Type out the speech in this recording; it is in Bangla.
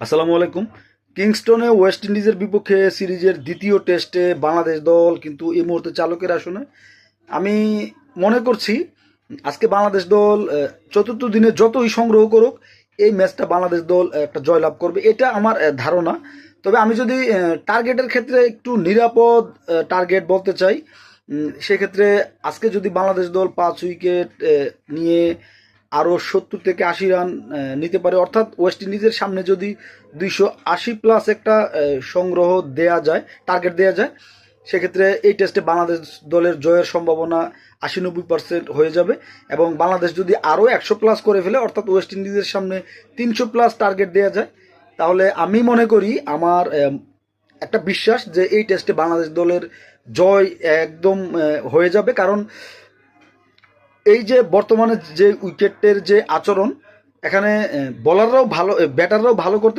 আসসালামু আলাইকুম। কিংস্টনে ওয়েস্ট ইন্ডিজের বিপক্ষে সিরিজের দ্বিতীয় টেস্টে বাংলাদেশ দল কিন্তু এই মুহূর্তে চালকের আসনে। আমি মনে করছি আজকে বাংলাদেশ দল চতুর্থ দিনে যতই সংগ্রহ করুক, এই ম্যাচটা বাংলাদেশ দল একটা জয়লাভ করবে। এটা আমার ধারণা। তবে আমি যদি টার্গেটের ক্ষেত্রে একটু নিরাপদ টার্গেট বলতে চাই সেক্ষেত্রে আজকে যদি বাংলাদেশ দল পাঁচ উইকেট নিয়ে আরও সত্তর থেকে আশি রান নিতে পারে। অর্থাৎ ওয়েস্ট ইন্ডিজের সামনে যদি দুইশো আশি প্লাস একটা সংগ্রহ দেয়া যায় টার্গেট দেয়া যায়, সেক্ষেত্রে এই টেস্টে বাংলাদেশ দলের জয়ের সম্ভাবনা আশি নব্বই পার্সেন্ট হয়ে যাবে এবং বাংলাদেশ যদি আরও একশো প্লাস করে ফেলে, অর্থাৎ ওয়েস্ট ইন্ডিজের সামনে তিনশো প্লাস টার্গেট দেওয়া যায়, তাহলে আমি মনে করি আমার একটা বিশ্বাস যে এই টেস্টে বাংলাদেশ দলের জয় একদম হয়ে যাবে। কারণ এই যে বর্তমানে যে উইকেটের যে আচরণ এখানে বলাররাও ভালো ব্যাটাররাও ভালো করতে